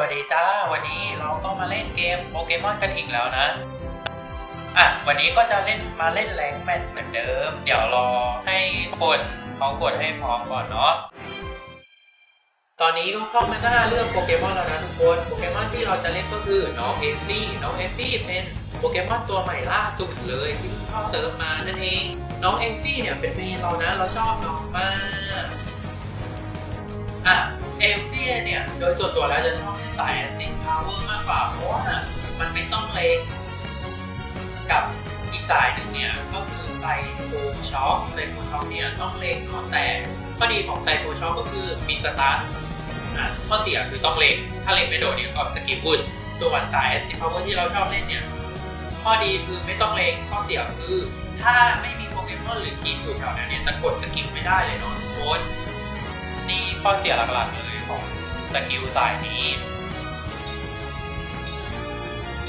วัสดีจ้าวันนี้เราก็มาเล่นเกมโปเกมอนกันอีกแล้วนะ อะ วันนี้ก็จะเล่นมาเล่นแรงแมทเหมือนเดิม เดี๋ยวรอให้คนเขากดให้พร้อมก่อนเนาะ ตอนนี้ก็เข้ามาหน้าเรื่องโปเกมอนแล้วนะทุกคน โปเกมอนที่เราจะเล่นก็คือน้องเอฟฟี่ น้องเอฟฟี่เป็นโปเกมอนตัวใหม่ล่าสุดเลยที่เพิ่งเข้าเซิร์ฟมานั่นเอง น้องเอฟฟี่เนี่ยเป็นเมนเรานะ เราชอบน้องมาก อะ เอฟซี่เนี่ย โดยส่วนตัวแล้วจะชอบเล่สาย Acid Power มากกว่า เพราะว่ามันไม่ต้องเลงกับอีกสายหนึ่งเนี่ย ก็คือไซโคช็อคไซโคช็อคเนี่ยต้องเลงเนาะแต่ข้อดีของไซโคช็อคก็คือมีสตาร์ทอะข้อเสียคือต้องเลงถ้าเลงไม่โดนเนี่ยก็สกิปบุญส่วนสาย Acid Power ที่เราชอบเล่นเนี่ยข้อดีคือไม่ต้องเลงข้อเสียคือ ถ้าไม่มีโปเกมอนหรือทีมอยู่แถวนั้นเนี่ยจะกดสกิปไม่ได้เลยเนาะทุกคนนี่ข้อเสียหลักๆเลย ของสกิลสายนี้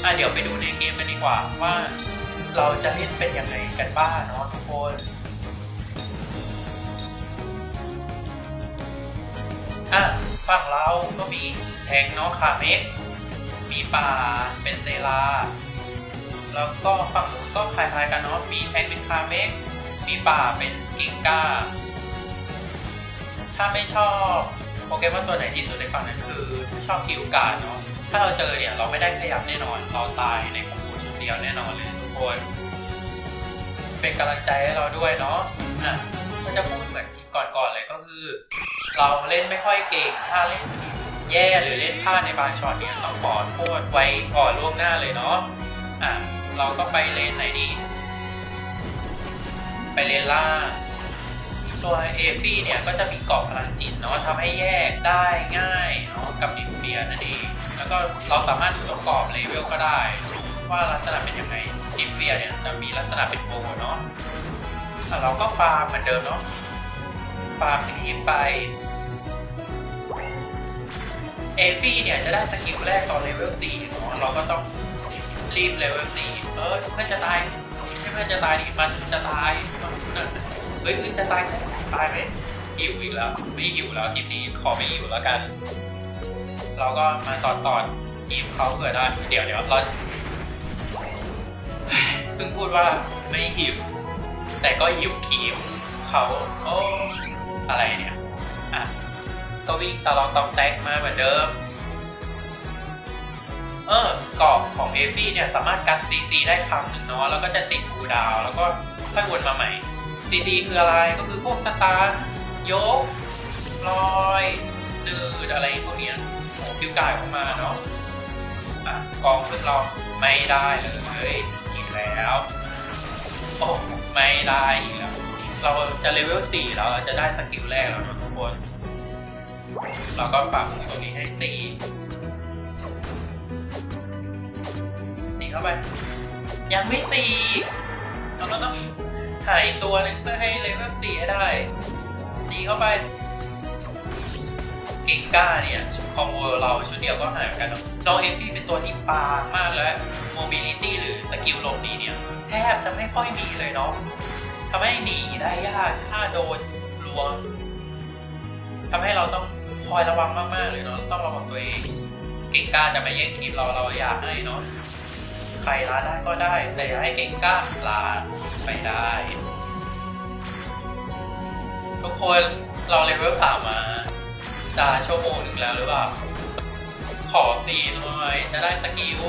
อะเดี๋ยวไปดูในเกมกันดีกว่าว่าเราจะเล่นเป็นยังไงกันบ้างเนาะทุกคนอะฝั่งเราก็มีแทงเนาะคาเมกมีป่าเป็นเซลา แล้วก็ฝั่งนู้นก็คล้ายๆกันเนาะมีแทงเป็นคาเมกมีป่าเป็นกิงก้าถ้าไม่ชอบ โปเกมอนตัวไหนที่สุดในฝั่งนั้นคือชอบกิวการ์ดเนาะ ถ้าเราเจอเนี่ยเราไม่ได้ขยับแน่นอน เราตายในคอมโบชุดเดียวแน่นอนเลยทุกคน เป็นกำลังใจให้เราด้วยเนาะอะก็จะพูดเหมือนคลิปก่อนๆเลยก็คือ เราเล่นไม่ค่อยเก่ง ถ้าเล่นแย่หรือเล่นพลาดในบางช็อตเนี่ยต้องขอโทษไว้ก่อนล่วงหน้าเลยเนาะ อะเราก็ไปเลนไหนดี ไปเลนล่าง ตัวเอฟี่เนี่ยก็จะมีเกาะพลังจิตเนาะทำให้แยกได้ง่ายเนาะกับนิวเฟียนั่นเอง แล้วก็เราสามารถดูตรงกรอบเลเวลก็ได้ ว่าลักษณะเป็นยังไงนิวเฟียเนี่ยจะมีลักษณะเป็นโบเนาะอะเราก็ฟาร์มเหมือนเดิมเนาะฟาร์มคลีปไปเอฟี่เนี่ยจะได้สกิลแรกตอนเลเวล4เนาะเราก็ต้องรีบเลเวล4เออเพื่อนจะตาย ไม่ใช่เพื่อนจะตายดิมันจะตายมันเฮ้ยจะตายไหมตายไหมหิวอีกแล้ว ไม่หิวแล้วทีมนี้ขอไม่หิวแล้วกัน เราก็มาตอดตอดทีมเขาเผื่อได้เดี๋ยวเดี๋ยวเราเพิ่งพูดว่าไม่หิว แต่ก็หิวทีมเขาโอ้อะไรเนี่ยอะก็วิ่งตลอดตองแตกมาเหมือนเดิม เออกรอบของเอซี่เนี่ยสามารถกันซีซีได้ครั้งหนึ่งเนาะแล้วก็จะติดกูดาว แล้วก็ค่อยวนมาใหม่ซีซีคืออะไรก็คือพวกสตาร์ยกลอยนืดอะไรพวกเนี้ยโอ้คิวกายออกมาเนาะอะกองพึ่นเราไม่ได้เลยอีกแล้วโอ้ไม่ได้อีกแล้ว เราจะเลเวล4ี่เราจะได้สกิลแรกแล้วนะทุกคน เราก็ฝากตรงนี้ให้4 เข้าไป ยังไม่ตีเราก็ต้องหาอีกตัวหนึ่งเพื่อให้เลเวล4ให้ได้ ตีเข้าไป เก่งก้าเนี่ยชุดคอมโบเราชุดเดียวก็หายเหมือนกันเนอะน้องเอฟี่เป็นตัวที่ปางมากและโมบิลิตี้หรือสกิลลบนีเนี่ย แทบจะไม่ค่อยมีเลยเนาะทำให้หนีได้ยากถ้าโดนลวงทำให้เราต้องคอยระวังมากๆเลยเนาะต้องระวังตัวเองเก่งก้าจะมาแย่งคลิปเราเราอยากให้เนาะ ใครลาได้ก็ได้ แต่อย่าให้เก่งกล้าลาไปได้ ทุกคนเราเลเวลสามมา จะชั่วโมงหนึ่งแล้วหรือเปล่า ขอสี่หน่อย จะได้สกิล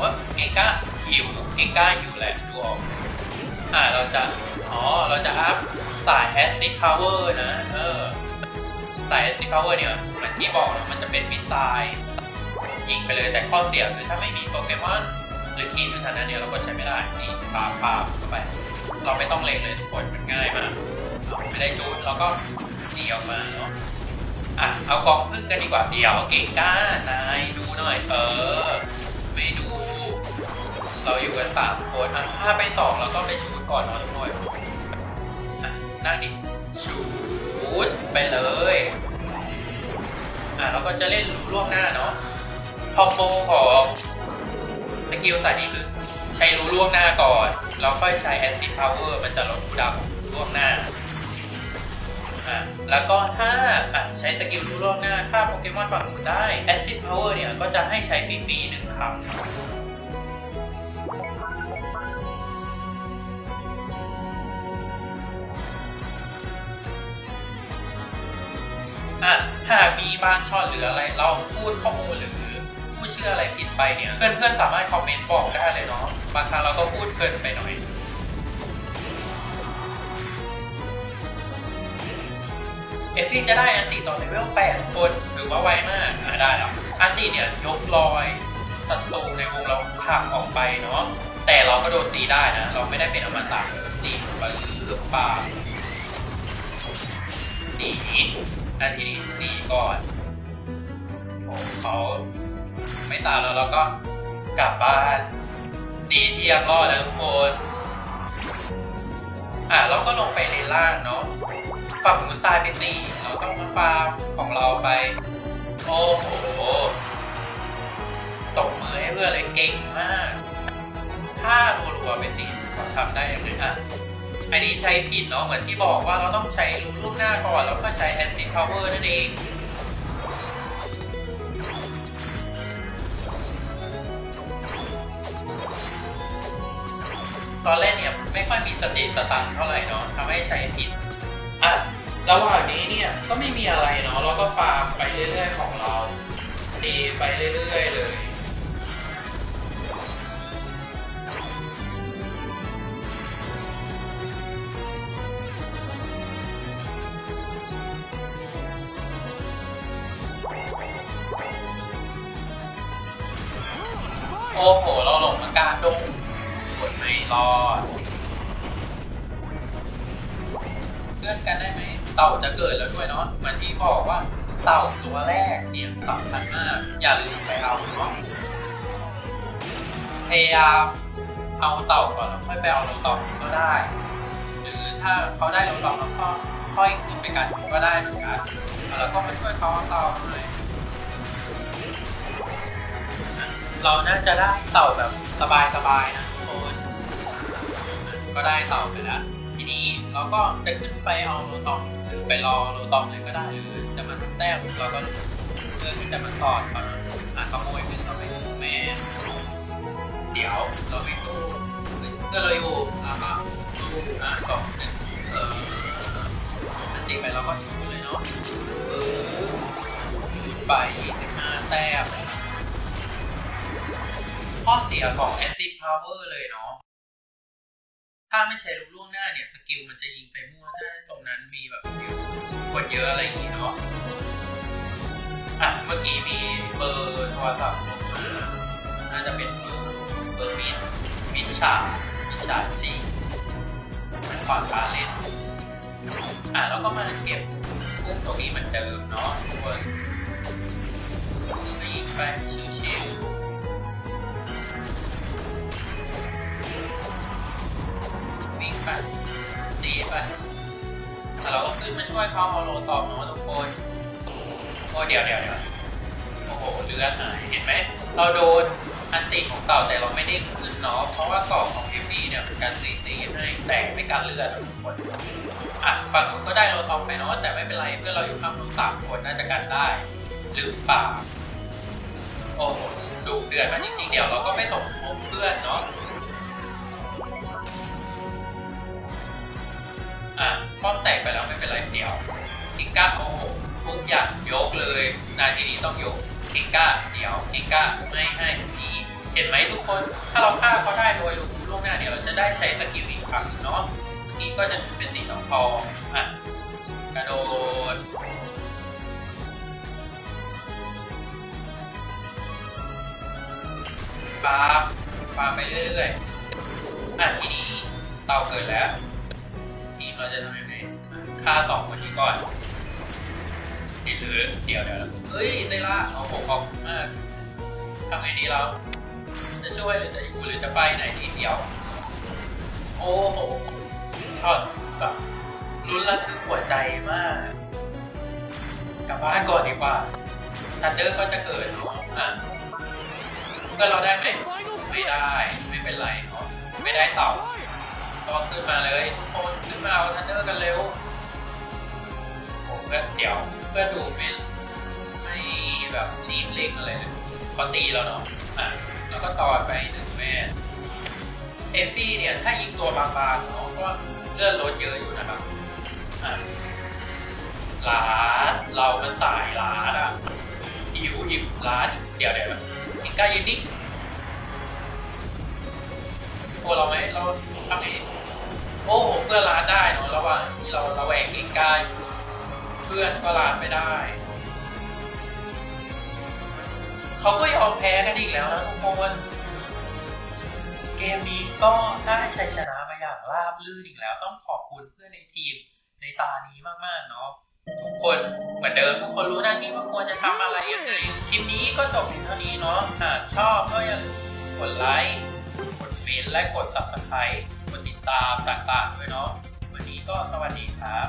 ว่าเก่งกล้าหิวเก่งกล้าหิวแหละดูออกอ่าเราจะอ๋อเราจะอัพสาย acid power นะ เออ สาย acid power เนี่ยเหมือนที่บอกนะมันจะเป็นมิสไซล์ิงไปเลยแต่ข้อเสียคือถ้าไม่มีโปเกมอนหรือคีนอยู่ทางนั้นเนี่ยเราก็ใช้ไม่ได้นี่ปาปาเข้าไป เราไม่ต้องเล็งเลยทุกคนมันง่ายมากเอาไม่ได้ชุดเราก็หนีออกมาเนาะอะเอากองพึ่งกันดีกว่าเดี๋ยวเก่งก้านายดูหน่อย เออ ไม่ดู เราอยู่กันสามคนอะถ้าไปสองเราก็ไปชุดก่อนเนาะทุกคนอะนั่งดิชุดไปเลยอะเราก็จะเล่นรู้ล่วงหน้าเนาะ คอมโบของสกิลสายนี้คือใช้รู้ล่วงหน้าก่อน แล้วค่อยใช้ Acid Power มันจะลดคูดาวของร่วงหน้าอ่าแล้วก็ถ้าอะใช้สกิลรู้ล่วงหน้าฆ่าโปเกมอนฝั่งนู้นได้ Acid Power เนี่ยก็จะให้ใช้ฟรีๆหนึ่งครั้งอะหากมีบางช็อตหรืออะไร เราพูดข้อมูลหรือ ดชื่ออะไรผิดไปเนี่ย เพื่อนๆสามารถคอมเมนต์บอกได้เลยเนาะบางครั้งเราก็พูดเกินไปหน่อยเอฟฟี่จะได้อันติต่อเลเวล8คนถือว่าไวมากอะได้แล้วอันติเนี่ยยกลอยศัตรูในวงเราผักออกไปเนาะแต่เราก็โดนตีได้นะ เราไม่ได้เป็นอมตะตีไปหรือเปล่าหนีนทีนี้หนีก่อนโอ้เขา ไม่ตามแล้วเราก็กลับบ้าน ดีที่ยังรอดแล้วทุกคน อะเราก็ลงไปเลนล่างเนาะฝั่งนู้นตายไปสี่เราต้องมาฟาร์มของเราไป โอ้โหตบมือให้เพื่อนเลยเก่งมากฆ่ารัวๆไปสี่ทำได้ยังไงอะอันนี้ใช้ผิดเนาะเหมือนที่บอกว่าเราต้องใช้รู้ล่วงหน้าก่อนแล้วก็ใช้ Acid Power นั่นเอง ตอนเล่นเนี่ยไม่ค่อยมีสติสตังเท่าไหร่เนาะทำให้ใช้ผิดอะระหว่างนี้เนี่ยก็ไม่มีอะไรเนาะเราก็ฟาร์มไปเรื่อยๆของเราตีไปเรื่อยๆเลย เพื่อนกันได้ไหมเต่าจะเกิดแล้วด้วยเนาะเหมือนที่บอกว่าเต่าตัวแรกเนี่ยสำคัญมากอย่าลืมไปเอาเนาะพยายามเอาเต่าก่อนแล้วค่อยไปเอาโลตองก็ได้ หรือถ้าเขาได้โลตองแล้วก็ค่อยขึ้นไปกันก็ได้เหมือนกันแล้วก็มาช่วยเขาเอาเต่าหน่อยเราน่าจะได้เต่าแบบสบายๆนะทุกคนก็ได้เต่าไปแล้ว ทีนี้เราก็จะขึ้นไปเอาโลตองหรือไปรอโลตองเลยก็ได้หรือจะมาแต้มเราก็เพื่อที่จะมาตอดเขานะอะขโมยขึ้นเข้าไปแม่เดี๋ยวเราไม่สู้เพื่อนเราอยู่แล้วก็สู้อะสองหนึ่งเอออันตีไปเราก็ชูเลยเนาะเออชูไป25แต้มข้อเสียของ Acid Power เลยเนาะ ถ้าไม่ใช้ลูกล่วงหน้าเนี่ยสกิลมันจะยิงไปมั่วถ้าตรงนั้นมีแบบคนเยอะอะไรอย่างงี้เนาะอะเมื่อกี้มีเบอร์โทรศัพท์มมาน่าจะเป็นเบอร์เบอร์มิดมิดชามิดชาซีมันก่อนกาเล่นอะแล้วก็มาเก็บกุ้งตรงนี้เหมือนเดิมเนาะทุกคนยิงไปชิวๆีไปแล้วเราก็ขึ้นมาช่วยเขาเอาโลตอมเนาะทุกคนโอ้เดี๋ยวเดี๋ยวเดี๋ยวโอ้โหเลือดหายเห็นไหมเราโดนอันติของเต่าแต่เราไม่ได้ขึ้นเนาะเพราะว่ากรอบของพีฟีเนี่ยเป็นการซีซีให้แต่ไม่การเลือดอะทุกคนอะฝั่งนู้นก็ได้โลตอมไปเนาะแต่ไม่เป็นไรเพื่อนเราอยู่ข้างนู้นสามคนน่าจะกันได้หรือเปล่าโอ้โหดูเดือดมาจริงๆเดี๋ยวเราก็ไม่ส่งพบเพื่อนเนาะ อะป้อมแตกไปแล้วไม่เป็นไรเดี๋ยวทิงก้าโอ้โหทุกอย่างยกเลยนาทีนี้ต้องยกทิงก้าเดี๋ยวทิงก้าไม่ให้นี้เห็นไหมทุกคน ถ้าเราฆ่าเขาได้โดยลูกล่วงหน้าเนี่ยเราจะได้ใช้สกิลอีกครั้งเนาะเมื่อกี้ก็จะเป็นสีทองทองอะกระโดดฟาร์ฟาร์ไปเรื่อยๆอะทีนี้เตาเกิดแล้ว ทีมเราจะทำยังไงฆ่าสองคนนี้ก่อนหรือเดี๋ยวเดี๋ยวเฮ้ยเซล่าเอาผมขอบคุณมากทำไงดีเรา จะช่วยหรือจะอยู่หรือจะไปไหนทีเดียว โอ้โหช็อตแบบลุ้นระทึกหัวใจมาก กลับบ้านก่อนดีกว่าทันเดอร์ก็จะเกิดเนาะอะเพื่อนเราได้ไหมไม่ได้ ไม่เป็นไรเนาะไม่ได้เต่า ก็ขึ้นมาเลยทุกคนขึ้นมาเอาทันเดอร์กันเร็วผมเพื่อดูไม่ไม่แบบรีบเร่งอะไรเลยเขาตีแล้วเนาะอะแล้วก็ต่อไปหนึ่งแม่เอฟฟี่เนี่ยถ้ายิงตัวบางๆเนาะก็เลื่อดลดเยอะอยู่นะครับอะลาดเรามันสายลาดอะหิวหิวลาดเดี๋ยวเดี๋ยวอิงกายืนนิ่งโอ้เราไหมเราทำไง โอ้โหเพื่อนลาดได้เนาะระหว่างที่เราระแวงอิงกาอยู่เพื่อนก็ลาดไม่ได้ เขาก็ยอมแพ้กันอีกแล้วนะทุกคนเกมนี้ก็ได้ชัยชนะมาอย่างราบรื่นอีกแล้วต้องขอบคุณเพื่อนในทีมในตานี้มากๆเนาะทุกคนเหมือนเดิมทุกคนรู้หน้าที่ว่าควรจะทำอะไรยังไงคลิปนี้ก็จบเพียงเท่านี้เนาะหากชอบก็อย่าลืมกดไลค์กดฟินและกด subscribe ตามต่างๆด้วยเนาะวันนี้ก็สวัสดีครับ